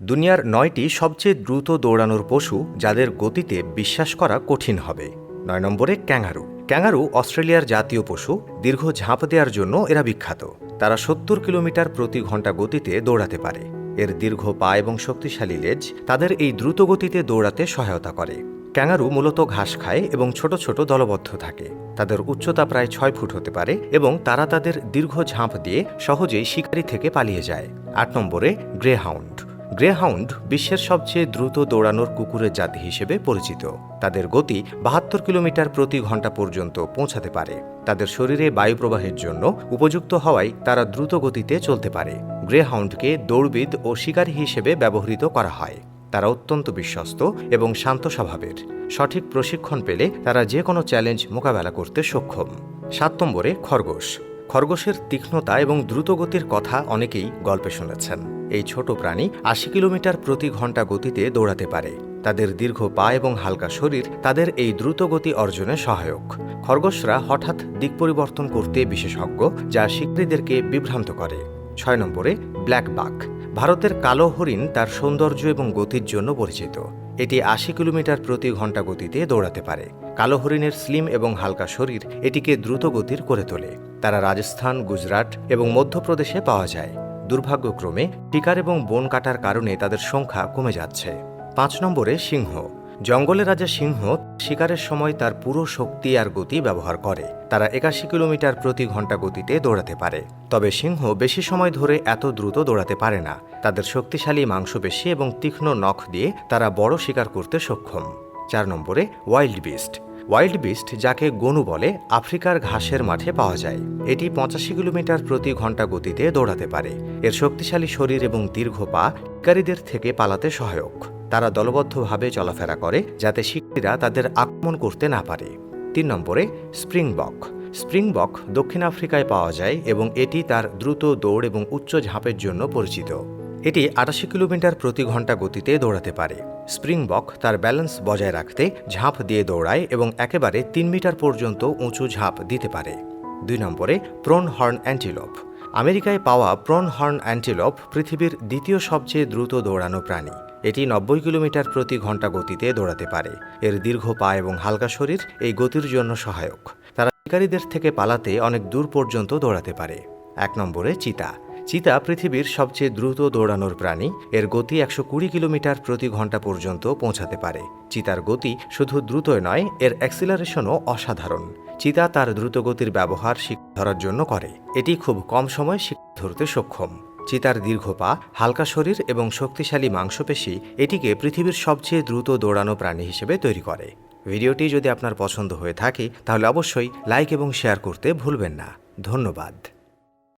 দুনিয়ার নয়টি সবচেয়ে দ্রুত দৌড়ানোর পশু যাদের গতিতে বিশ্বাস করা কঠিন হবে। নয় নম্বরে ক্যাঙ্গারু। ক্যাঙ্গারু অস্ট্রেলিয়ার জাতীয় পশু, দীর্ঘ ঝাঁপ দেওয়ার জন্য এরা বিখ্যাত। তারা সত্তর কিলোমিটার প্রতি ঘণ্টা গতিতে দৌড়াতে পারে। এর দীর্ঘ পা এবং শক্তিশালী লেজ তাদের এই দ্রুত গতিতে দৌড়াতে সহায়তা করে। ক্যাঙ্গারু মূলত ঘাস খায় এবং ছোট ছোট দলবদ্ধ থাকে। তাদের উচ্চতা প্রায় ছয় ফুট হতে পারে এবং তারা তাদের দীর্ঘ ঝাঁপ দিয়ে সহজেই শিকারি থেকে পালিয়ে যায়। আট নম্বরে গ্রেহাউন্ড। গ্রেহাউন্ড বিশ্বের সবচেয়ে দ্রুত দৌড়ানোর কুকুরের জাতি হিসেবে পরিচিত। তাদের গতি বাহাত্তর কিলোমিটার প্রতি ঘণ্টা পর্যন্ত পৌঁছাতে পারে। তাদের শরীরে বায়ু প্রবাহের জন্য উপযুক্ত হওয়ায় তারা দ্রুত গতিতে চলতে পারে। গ্রেহাউন্ডকে দৌড়বিদ ও শিকারী হিসেবে ব্যবহৃত করা হয়। তারা অত্যন্ত বিশ্বস্ত এবং শান্ত স্বভাবের। সঠিক প্রশিক্ষণ পেলে তারা যে কোনো চ্যালেঞ্জ মোকাবেলা করতে সক্ষম। সাত নম্বরে খরগোশ। খরগোশের তীক্ষ্ণতা এবং দ্রুতগতির কথা অনেকেই গল্পে শুনেছেন। এই ছোট প্রাণী আশি কিলোমিটার প্রতি ঘণ্টা গতিতে দৌড়াতে পারে। তাদের দীর্ঘ পা এবং হালকা শরীর তাদের এই দ্রুত গতি অর্জনে সহায়ক। খরগোশরা হঠাৎ দিক পরিবর্তন করতে বিশেষজ্ঞ, যা শিকারীদেরকে বিভ্রান্ত করে। ছয় নম্বরে, ব্ল্যাক বাক ভারতের কালো হরিণ তার সৌন্দর্য এবং গতির জন্য পরিচিত। এটি আশি কিলোমিটার প্রতি ঘণ্টা গতিতে দৌড়াতে পারে। কালো হরিণের স্লিম এবং হালকা শরীর এটিকে দ্রুত গতির করে তোলে। তারা রাজস্থান, গুজরাট এবং মধ্যপ্রদেশে পাওয়া যায়। দুর্ভাগ্যক্রমে, শিকার এবং বন কাটার কারণে তাদের সংখ্যা কমে যাচ্ছে। পাঁচ নম্বরে সিংহ। জঙ্গলের রাজা সিংহ শিকারের সময় তার পুরো শক্তি আর গতি ব্যবহার করে। তারা একাশি কিলোমিটার প্রতি ঘণ্টা গতিতে দৌড়াতে পারে। তবে সিংহ বেশি সময় ধরে এত দ্রুত দৌড়াতে পারে না। তাদের শক্তিশালী মাংসপেশি এবং তীক্ষ্ণ নখ দিয়ে তারা বড় শিকার করতে সক্ষম। চার নম্বরে ওয়াইল্ড বিস্ট। ওয়াইল্ড বিস্ট, যাকে গনু বলে, আফ্রিকার ঘাসের মাঠে পাওয়া যায়। এটি পঁচাশি কিলোমিটার প্রতি ঘণ্টা গতিতে দৌড়াতে পারে। এর শক্তিশালী শরীর এবং দীর্ঘ পা শিকারীদের থেকে পালাতে সহায়ক। তারা দলবদ্ধভাবে চলাফেরা করে, যাতে শিকারীরা তাদের আক্রমণ করতে না পারে। তিন নম্বরে, স্প্রিংবক। স্প্রিংবক দক্ষিণ আফ্রিকায় পাওয়া যায় এবং এটি তার দ্রুত দৌড় এবং উচ্চ ঝাঁপের জন্য পরিচিত। এটি আটাশি কিলোমিটার প্রতি ঘণ্টা গতিতে দৌড়াতে পারে। স্প্রিংবক তার ব্যালেন্স বজায় রাখতে ঝাঁপ দিয়ে দৌড়ায় এবং একেবারে তিন মিটার পর্যন্ত উঁচু ঝাঁপ দিতে পারে। দুই নম্বরে প্রন হর্ন অ্যান্টিলোপ। আমেরিকায় পাওয়া প্রন হর্ন অ্যান্টিলোপ পৃথিবীর দ্বিতীয় সবচেয়ে দ্রুত দৌড়ানো প্রাণী। এটি নব্বই কিলোমিটার প্রতি ঘণ্টা গতিতে দৌড়াতে পারে। এর দীর্ঘ পা এবং হালকা শরীর এই গতির জন্য সহায়ক। তারা শিকারীদের থেকে পালাতে অনেক দূর পর্যন্ত দৌড়াতে পারে। এক নম্বরে, চিতা। চিতা পৃথিবীর সবচেয়ে দ্রুত দৌড়ানোর প্রাণী। এর গতি একশো কুড়ি কিলোমিটার প্রতি ঘণ্টা পর্যন্ত পৌঁছাতে পারে। চিতার গতি শুধু দ্রুতই নয়, এর অ্যাক্সিলারেশনও অসাধারণ। চিতা তার দ্রুত গতির ব্যবহার শিকার ধরার জন্য করে। এটি খুব কম সময় শিকার ধরতে সক্ষম। চিতার দীর্ঘ পা, হালকা শরীর এবং শক্তিশালী মাংসপেশি এটিকে পৃথিবীর সবচেয়ে দ্রুত দৌড়ানো প্রাণী হিসেবে তৈরি করে। ভিডিওটি যদি আপনার পছন্দ হয়ে থাকে, তাহলে অবশ্যই লাইক এবং শেয়ার করতে ভুলবেন না। ধন্যবাদ।